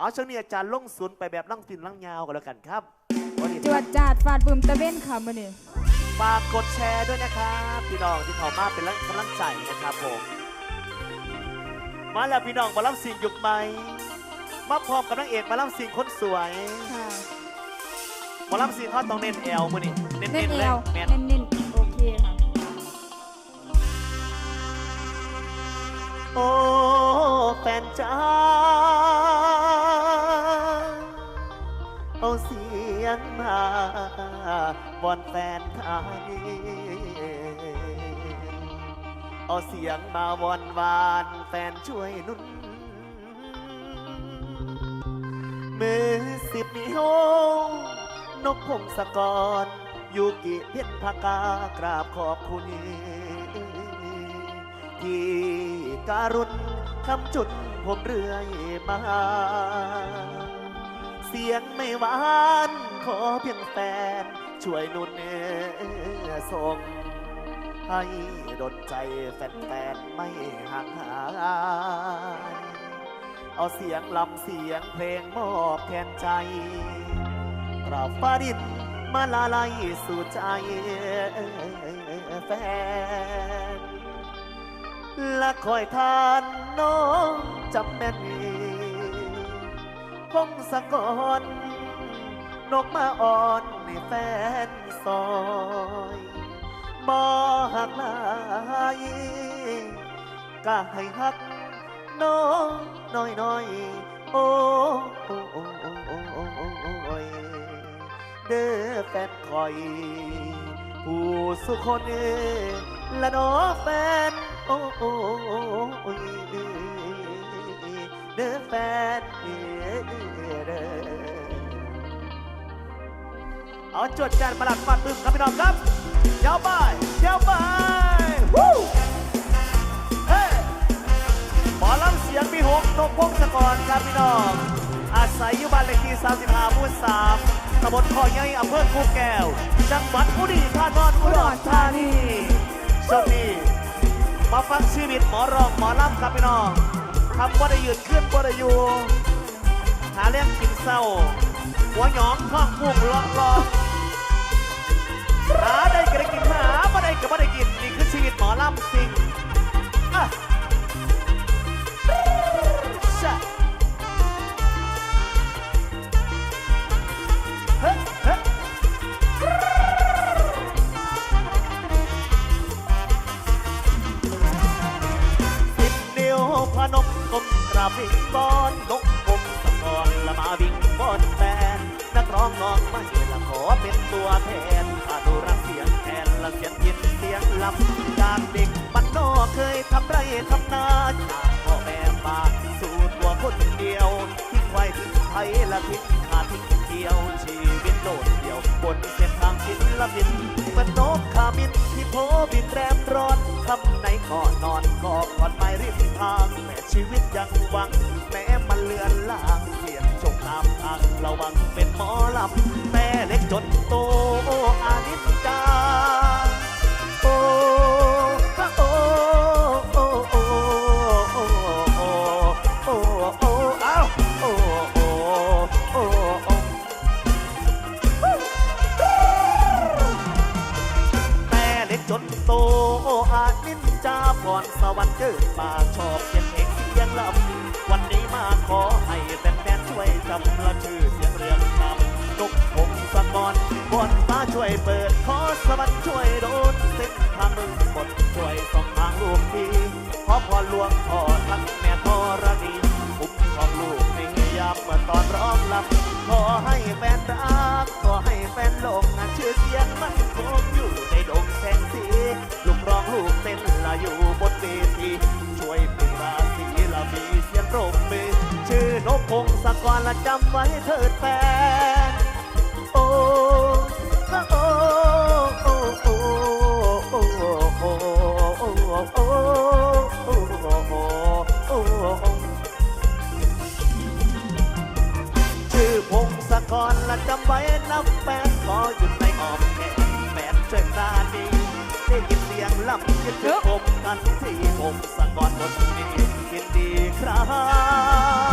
เอาช่วงนี้อาจารย์ลงศูนย์ไปแบบลั่งฟินลั่งยาวกันแล้วกันครับวันนี้จวดจาดฟาดบึมตะเว้นค่ะมื้อนี้ฝากกดแชร์ด้วยนะครับพี่น้องที่เขามาเป็นกำลังใจนะครับผมมาแล้วพี่น้องมาล่ำสิงยุคใหม่มาพร้อมกับนางเอกมาล่ำสิงคนสวยค่ะมาล่ำสิงเขาต้องเน้นแอลมือนี่เน้นเน้นๆเอเลยวแมนเน้นๆโอเคค่ะโอ้แฟนจ้าเอา ยงมาวอนแฟนทายเอาเสียงมาวอนวานแฟนช่วยนุ่นมือสิบนิ้วนกพงศกรยูกิเพียนพากากราบขอบคุณ ที่การุณคำจุนผมเรื่อยมา เสียงไม่หวาน ขอเพียงแฟน ช่วยนุ่นเนื้อส่งให้ดนใจแฟนๆไม่ห่างหายเอาเสียงลำเสียงเพลงมอบแทนใจ กราบฟ้าดินมาลาลัยสู่ใจแฟน และคอยทานน้องจำแม่นพงสะกอน นกมาอ่อนในแฟนซอยบ่หักลายก็ให้หักน้องน้อยน้อยโอ้โอ้โอ้โอ้โอ้โอ้โอ้โอ้ยเด้อแฟนคอย ผู้สุคนเอ้ยและน้องแฟนโอ้โอ้โอ้ยเด้อแฟนเอ้ยเด้อ เอาจดการประหลัดฟันบึ้มครับพี่น้องครับยาวไปยาวไปวู้เฮ้หมอลำเสียงมีหกนกพงศกรครับพี่น้อง อาศัยอยู่บ้านเลขที่ 35หมู่3ตำบลคอใหญ่อำเภอคูแก้ว จังหวัดอุดีธานอนอุดรธานีช่วงนี้มาฟังชีวิตหมอรองหมอลำครับพี่น้องทำบ่ได้ยืนขึ้นบ่ได้อยู่หาเลี้ยงกินเศร้าหัวหยองท้องพุ่งเลาะลอก หาได้ก็ได้กินหาบ่ได้ก็บ่ได้กินนี่คือชีวิตหมอลำสิงอะชะเฮ้เฮ้สิบนิ้วพนมกลมกราบวิงบอนลม ร้องน้องไม่ละขอเป็นตัวแทนอนุรักเสียงแทนละเสียงยินเสียงลำจากเด็กมันนอกเคยทำไรทำนาจากพ่อแม่มาสู่ตัวคนเดียวทิ้งไว้ทิ้งไทยละทิ้งขาดทิ้งเที่ยวชีวิตโดดเดี่ยวบนเส้นทางศิลปินเป็นนกขามินที่โพบินแรมร้อนคำไหนก่อนอนก็ก่อนไม่ริมทางแม้ชีวิตยังหวังแม้มันเลือนลางามทางระวังเป็นหมอลำแม่เล็กจนโตอานิตย์ พงศกรละจำไว้เถิดแฟน โอ้โอ้โอ้โอ้โอ้โอ้โอ้โอ้โอ้โอ้ชื่อพงศกรละจำไว้นับแฟนขอหยุดในอ้อมแขนแฟนช่วยตาดีได้ยินเสียงลำคิดถึงผมทันทีพงศกรบนนี้ยินดีครับ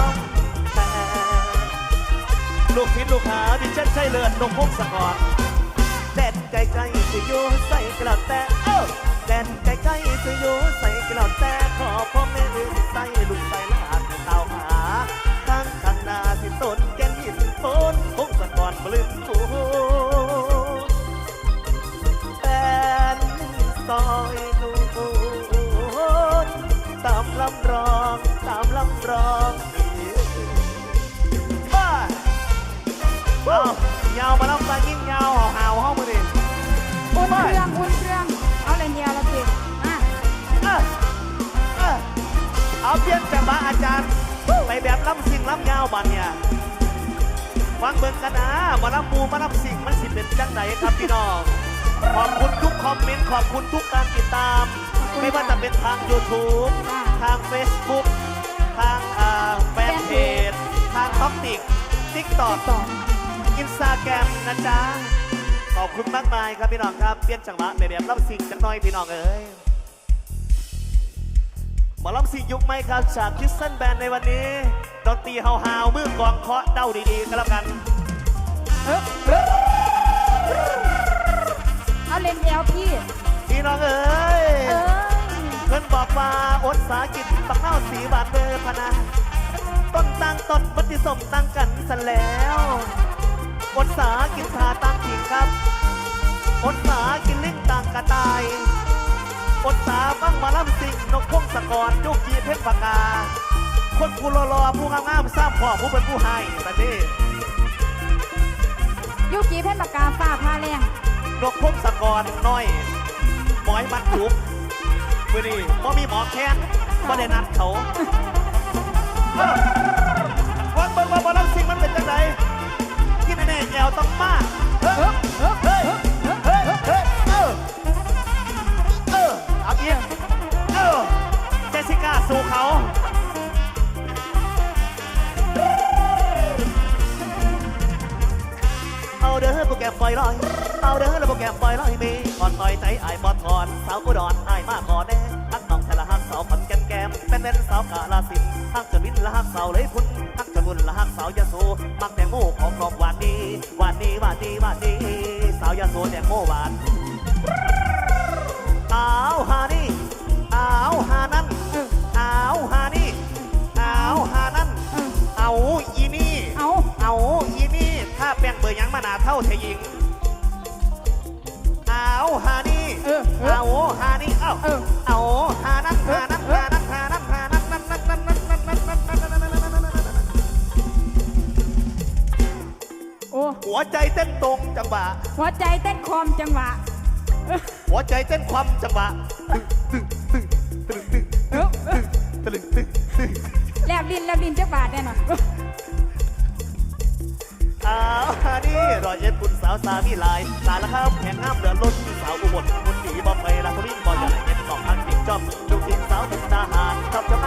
ลูกหาดิฉันใช่เลือดนกพงศกรแดนไกลๆสิอยู่ใส่กระแต่เออแดนไกลๆสิอยู่ใส่กระแต่ขอพ่อแม่ลืมใส่ลูกใส่ลานเต่าหาทางข้างหน้าสิต้นแก่นหินโคนพงศกรบลืมสูแดนซอยนูนตามลำรองตามลำรองาวมาแล้วกันยิ่งยาวหาวห้องมือดิอุ่นเครื่องอุ่นเครื่อง เอาเลยเนี่ยละสิอะเออเออเอาเปลี่ยนจากมาอาจารย์ ไปแบบล้ำสิ่งล้ำยาวบันเนี่ยฟังเบิ่งกันนะว่าล้ำมูมาล้ำสิ่งมันสิเป็นจังไหนครับพี่น้องขอบคุณทุกคอมเมนต์ขอบคุณทุกการติดตาม ไม่ว่าจะเป็นทาง YouTube ทาง Facebook ทางอ่าแฟนเพจทางท็อกติกทิกตอกต่ ออินสตาแกรมนะจ๊ะ ขอบคุณมากมายครับพี่น้องครับ เปลี่ยนจังหวะในแบบรับสิ่งจังน้อยพี่น้องเอ้ยหมอลำสิ่งยุคไหมครับจากคิสเซนแบนในวันนี้ดนตรีเฮาๆมือกลองเคาะเด้าดีๆก็แล้วกันเอ๊ะเอ๊ะเอาเลนเดียวพี่ พี่น้องเอ้ยเอ้ยเพิ่นบอกว่าอดสากินปักเน่าสีบาทเบอร์พะนา ต้นตั้งต้นปฏิสมตั้งกันสันแล้ว อดสากินทาตั้งทิ้งครับอดสากินลิ้นต่างกระต่ายอดสาฟังหมาลำสิงนกพงศกรยุกีเพชรปากกา คนกูรอรอๆผู้งามๆสร้างพ่อผู้เป็นผู้ให้แต่นี่ยุกีเพชรปากกาฟ้าผ้าแรงนกพงศกรน้อยหมอยมันจุบมือนี่บ่มีหมอแค้นบ่ได้นัดเขา แน่ๆแอวต้องมากเฮ้ยเฮ้ยเฮ้ยเฮ้ยเออเออเอาอีกเออเจสสิก้าสู่เขา เอาเด้อโปรแกรมปล่อยลอย เอาเด้อแล้วโปรแกมปล่อยลอยมีก่อนต่อยใจไอ้ายบอดถอนสาวกุดอนไอ้ายมาขอแน่ฮักน้องแต่ละฮักสาวพันแกนแกมเป็นเป็นสาวกาลาสินธุ์ฮักจะบินละฮักสาวเลยพุ่นฮักจะ บุญละฮักสาวยาโสมักแตงโมของกรอบหวานดีหวานดีหวานดีหวานดีสาวยาโสแตงโมหวานเอาฮานี่เอาฮานั่นเออเอาฮานี่เอาฮานั่นเออเอาอีนี่เอาเอาอีนี่ถ้าแป้งเบอร์หยังมาหนาเท่าเทยิงเอาฮานี่เออเออเอาฮานี่เอ้า หัวใจเต้นตรงจังหวะ หัวใจเต้นคอมจังหวะเออหัวใจเต้นความจังหวะตึ้งตึ้งตึ้งตึ้งเออเออตึ้งตึ้งตึ้งตึ้งแลบลิ้นแลบลิ้นจักบาทแน่นอนเอาฮานี่รอยเย็นบุญสาวสามีลายลาละครับแห่งงามเดือดล้นสาวอุบลบุญดีบ่ไปละคนนี้บ่จะได้เห็นสองพันปีจอมลูกทิ้งสาวถึงทหารทับเจ้าบ้า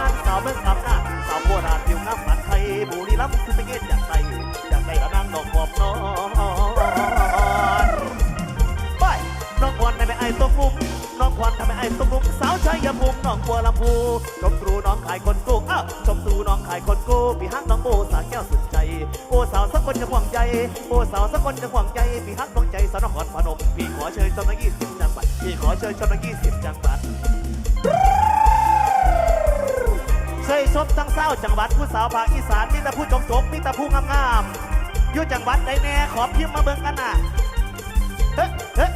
องบัวลำพูชมตรูน้องขายคนกู้อ้าวชมตรูน้องขายคนกู้พี่ฮักน้องโบสาแก้วสุดใจโอสาวสักคนจะห่วงใจโอสาวสักคนจะห่วงใจพี่ฮักน้องใจสาวนครพนมพี่ขอเชิญชมนักยี่สิบจังหวัดพี่ขอเชิญชมนักยี่สิบจังหวัดเคยชมทั้งเศร้าจังหวัดผู้สาวภาคอีสานมีแต่ผู้จงจบมีแต่ผู้งามๆอยู่จังหวัดใดแน่ขอพิมพ์มาเบิ่งกันน่ะเฮ้เฮ้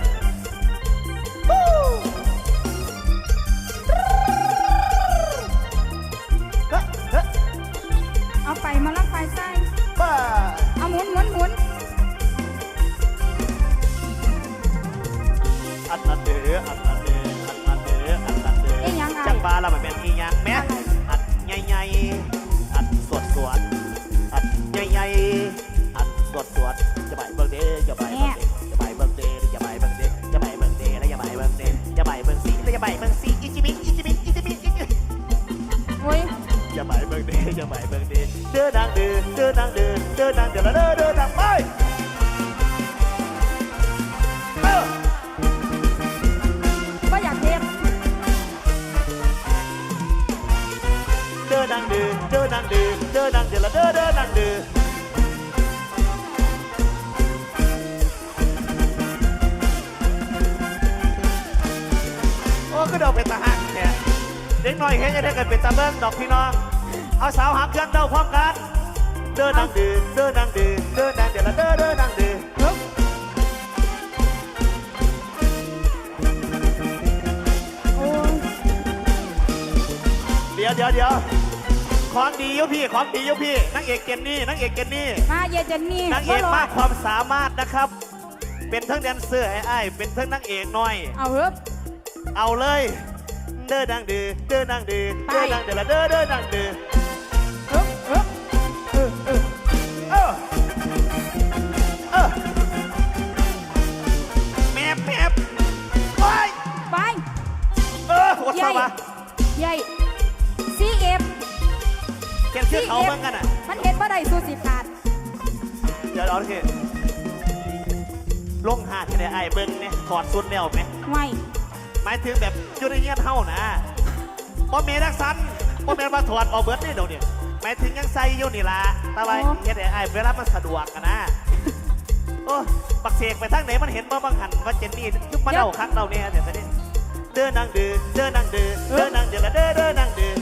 อันนั้นเด้ออันนั้นเด้ออันนั้นเด้ออันนั้นเด้อเอ้ยยังไง จังบาละมันเป็นอีหยังแม่อันใหญ่ๆอันสวดสวดอันใหญ่ๆอันสวดสวดจะไปเบิ่งเด้จะไปเบิ่งเด้จะไปเบิ่งเด้อจะไปเบิ่งเด้จะไปเบิ่งเด้แล้วจะไปเบิ่งเด้จะไปเบิ่งสีแล้วจะไปเบิ่งสีอีจิมิอีจิมิอีจิมิอีจิมิ โอ้ย อย่าไปเบิ่งเด้อย่าไปเบิ่งเด้เด้อนางเด้อเด้อนางเด้อเด้อนางเด้อละเด้อเด้อนางไปเอ อดังเดือละเด้อเด้อดังเดือโอ้ก็เดอกเป็นตาหักแค่เด็กน้อยแค่จะได้กันเป็นตาเบิ้งดอกพี่น้อง เอาสาวหักยันเดาพร้อมกัน เด้อนังเดือเด้อนังเดือเด้อนังเดือละเด้อเด้อดังเดือเดี๋ยวเดี๋ยวเดี๋ยว ของดีอยุพี่ของดีอยุพี่นางเอกเกนนี่นางเอกเกนนี่มาเยเจนนี่นางเอกมากความสามารถนะครับ เป็นทั้งแดนเซอร์ไอ้ไอ้ายเป็นทั้งนางเอกน้อย เอาฮึบเอาเลย เดินนางดื้อเดินนางดื้อไปเดินนางเดี๋ยวละเดินเดินนางดื้อฮึบฮึบเออเออเออเออแมบแมบไปไปเออหัวใหญ่สาวะใหญ่ซีเอฟ เขียนชื่อเขาบิ่งกันอะ มันเห็นบ่ได้สู้สิขาด เดี๋ยวเอาโอลงหาดที่ไหนไอ้เบิ้งเนี่ยถอดสุดแล้วไหมไม่ หมายถึงแบบอยู่ในเงี้ยเท่านะบ่เมนักสันบ่เมนมาถอดออกเบิร์ดนี่เดี๋ยวเนี้หมายถึงยังใส่อยู่นี่ล่ะตาไว้เฮ็ดให้ไอ้เวลามันสะดวกกันนะโอ้ปักเสกไปทางไหนมันเห็นบ่บางหันว่าเจนนี่ยุบมาเล่าคักเราเนี่ยเดี๋ยวไปดิเดินนางดือเดินนางดือเดินนางเดี๋ยวละเดินเดินนางดือ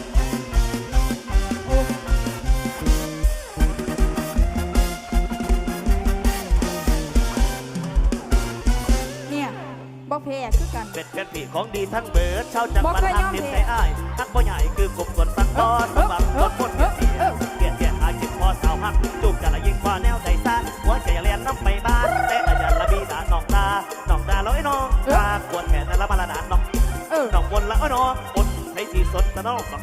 เป็นเป็นผีของดีทั้งเบิร์ดชาวจังหวัดบ่เคยทางยอมดินแพ้ใส่อ้ายทักบ่ใหญ่คือกบกวนฟังตอนเอ้อบังกดพ้นเสียเกียดเกียดอาจิตพอสาวหักจูบกันละยิ่งกว่าแนวใจซ่านหัวใจเรียนน้ำไปบ้านแต่อาจารย์ละบีดาน้องตาน้องตาแล้วไอ้น้องตากวนแขนละมาละดานน้องเออน้องบนละไอ้น้องอดใช้สีสดตะน้องบัง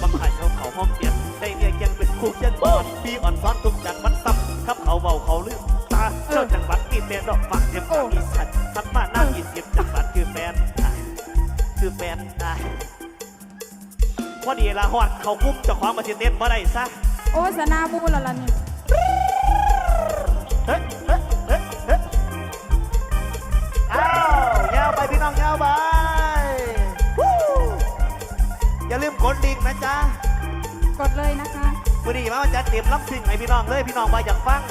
บังไข่เขาเขาห้องเตียนได้เรียกยังเป็นคู่เช่นบอนพี่อ่อนซ้อนทุกจังมันซ้ำครับเขาเบาเขาลืมตาเจ้าจังหวัดกินเมียดอกฝักเทียมทางอีสันทักมา หน้ากินเสียบจังหวัดคือแฟนคือแฟนได้พอดีละฮอดเขากุ้มเจ้าของมาสิเต้นบ่ได้ซะโอ้สนาบูและล่ะนี่เฮ้ยเฮ้ยเฮ้ยเฮ้ยอ้าวยาวไปพี่น้องยาวไปวู้อย่าลืมกดลิงก์นะจ๊ะกดเลยนะคะวันนี้มาจะเตรียมรับสิ่งให้พี่น้องเลยพี่น้องมาอยากฟัง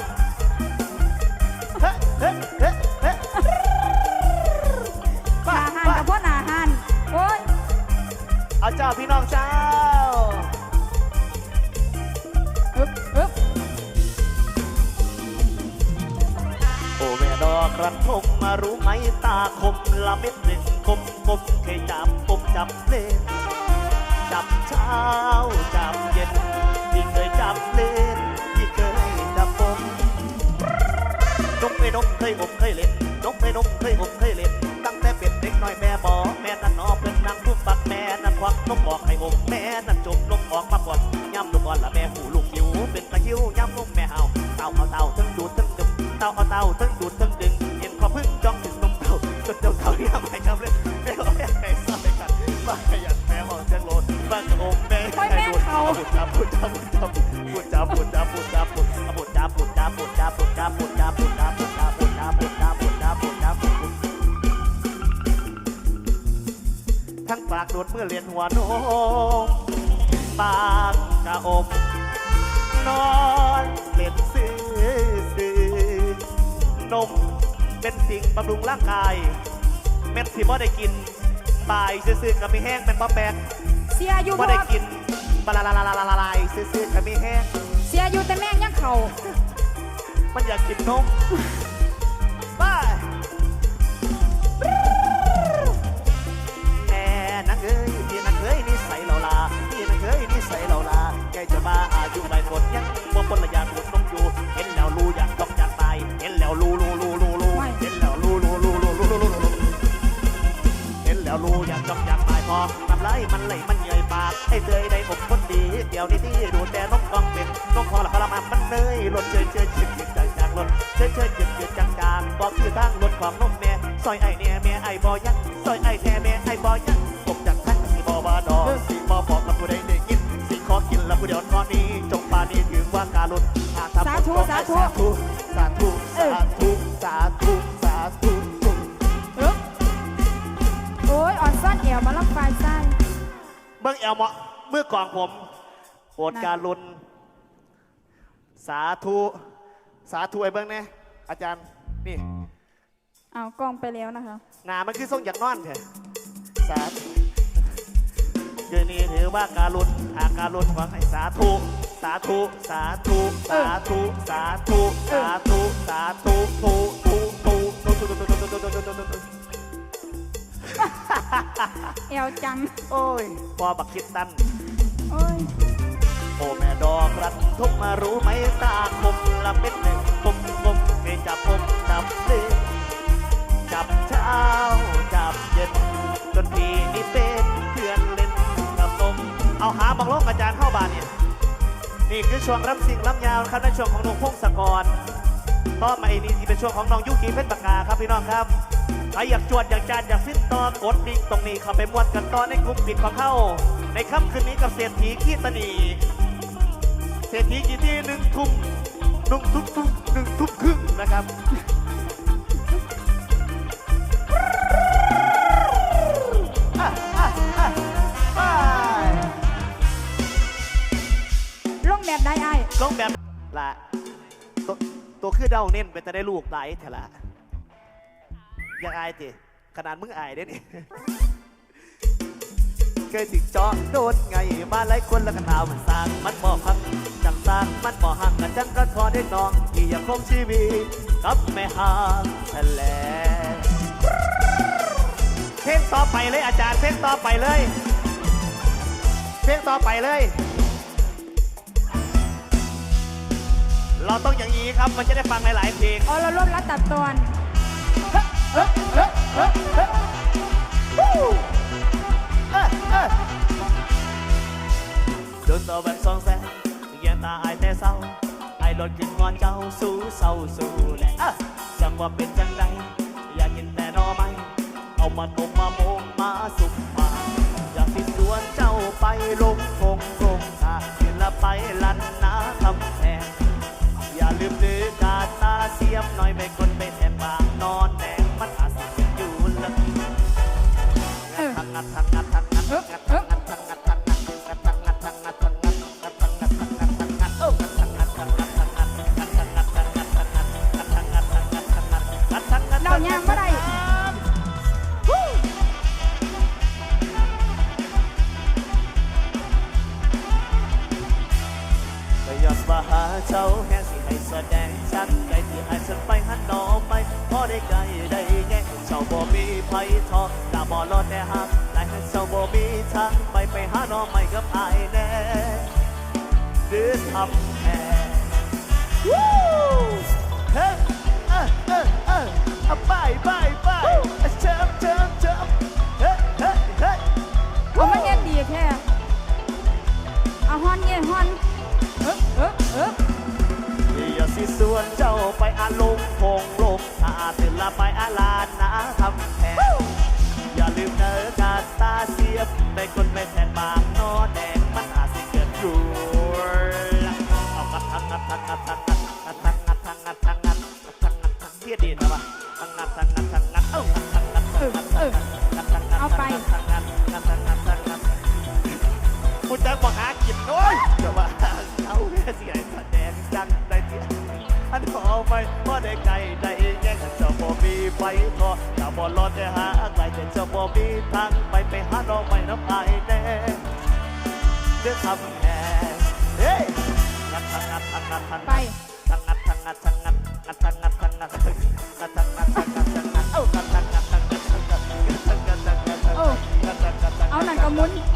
จ้าพี่น้องเจ้าฮึบฮึบโอ้แม่ดอกกระทงมารู้ไหมตาคมละเม็ดหนึ่งคมคมเคยจับปมจับเล่นจับเช้าจับเย็นที่เคยจับเล่นที่เคยจับปมนกเคยนกเคยอมเคยเล่นนกเคยนกเคยอมเคยเล่นตั้งแต่เป็นเด็กน้อยแม่บอแม่นั่นนอเพิ่นนั่งทุกปักแม่นั่นควักนกออกให้อมแม่นั่นจมนกออกมาปวดย่ำลูกอ่อนละแม่หูลูกหิวเป็นตะคิ้วย่ำนกแม่เห่าเต่าเอาเต่าทั้งดูดทั้งดึงเต่าเอาเต่าทั้งดูดทั้งดึงเห็นขอพึ่งจ้องถึงนมเต่าจนเจ้าเขาย่ำให้ครับเลยไม่เอาแม่ไปซ่อนกันบ้าขยันแม่หอมจังโลดบ้ากระอมแม่โอ้ยแม่เขาบุดจับบุดจับบุดจับบุดจับบุดจับบุดจับบุดบุดจับบุดจับบุดจับบุดจับบุดจับบุดจับบุดจับ ทั้งปากโดดเมื่อเรียนหัวโนมปากกะอมนอนเล่นซื้อซื้อนมเป็นสิ่งบำรุงร่างกาย เม็ดที่บ่ได้กินบายซื่อๆกับมีแห้งเป็นบ่แปลกเสียอยู่บ่บ่ได้กินบลาลาลาลาลาลาลายซื่อๆกับมีแห้งเสียอยู่แต่แม่งยังเข่ามันอยากกินนม กดยังบ่ปนละอยากกดต้องอยู่เห็นแล้วรู้อยากต้องอยากตาย เห็นแล้วรู้รู้รู้รู้รู้เห็นแล้วรู้รู้รู้รู้รู้รู้รู้เห็นแล้วรู้อยากต้องอยากตายพอทำไรมันไหลมันเหนื่อยปากให้เตยได้อกคนดีเดี๋ยวนี้นี่ดูแต่นกกองเป็นนกคอหลับพลามานมันเนยหล่นเชยเชยเชยจากจากหล่เชยเชยเชยจากลางบอกคือทางหดความงนมแม่ซอยไอเนี่ยำสาธุ สาธุ สาธุสาธุสาธุสาธุสาธุฮึบโอ้ยอ่อนซ่อนเอวมาลับไฟไส้เบิ้งแอลเหมาะเมื่อก่อนผมโปรดการลุน สาธุ สาธุไอ้เบิ้งเนี่ยอาจารย์ นี่ เอากล้องไปแล้วนะคะ หนามันคือทรงอยากนอนเถอะสาธุคืนนี้ถือว่าการุณหากการุณขอให้สาธุสาธุสาธุสาธุสาธุสาธุสาธุทุทุทุทุทุทุทุทุทุทุทุทุเอวจัง โอ้ยพอบักคิดตันโอ้ยโอ้แม่ดอกรันทุกมารู้ไหมตาคมละเม็ดหนึ่งคมคมให้จับผมจับลืมจับเช้าจับเย็น จนพี่นี่เป็นเพื่อนเล่นกับนมเอาหาบังโลกอาจารย์เข้าบานเนี่ย นี่คือช่วงรับสิ่งรับยาวครับในช่วงของหนุ่มพงศกรต่อมาอีกนี่ที่เป็นช่วงของน้องยุกีเพชรปากกาครับพี่น้องครับใครอยากจวดอยากจานอยากสิ้นต่อกดลิงก์ตรงนี้เข้าไปมวนกันตอนในกลุ่มปิดของเข้า ในค่ำคืนนี้กับเศรษฐีขี้ตนีเศรษฐีกี่ที่หนึ่งทุ่มหนึ่งทุ่มทุ่มหนึ่งทุ่มครึ่งนะครับ ลงแบบละตัวตัวคือเดาเน้นไปจะได้ลูกไหลเถอะละอยังอายติขนาดมึงอายได้นี่เคยติดจอโดนไงมาหลายคนแล้วก็ถามมันสร้างมันบ่พังจังสร้างมันบ่ห่างกันจังก็ทอได้น้องที่อยากคงชีวิตกับแม่ห่างแหละเพลงต่อไปเลยอาจารย์เพลงต่อไปเลย เพลงต่อไปเลย เราต้องอย่างนี้ครับ มันจะได้ฟังหลาย ๆ เพลง อ๋อเรารวบรัดตัดตอนโดนตัวแบงสองแสนเยียนตาอายแต่เศร้าไอ้รถกินงอนเจ้าสู้เศร้าสู้แหละอะจังว่าเป็นจังใดอยากกินแต่หนอไม้เอามาต้มมาโมงมาสุกมา อยากสิสวนเจ้าไปลงคงคงตาขึ้นละไปลันนาทำแทนอย่า ลืมดื้อกาตาเสียมหน่อยไม่คน เอาแค่เสียแสดงจังได้ที่อันขอไปพอได้ไกลได้แย่งเจ้าบ่มีไฟทอถ้าบ่รอดได้หาไกลแต่เจ้าบ่มีทางไปไปหาดอกไม้น้ำอายแน่เดือดทำแน่เฮ้ยงัดทังงัดทังงัดทังไปทังงัดทังงัดทังงัดงัดทังงัดทังงัดงัดทังงัดทังงัดทังงัดเอ้างัดทังงัดทังงัดทังงัดทังงัดทังงัดทังงัดโอ้เอาหนังกระมุนงัดทังงัดเอทัองเองัอดเอองัดงัดงัดงัดเดี๋ยวเดี๋ยวไอ้าย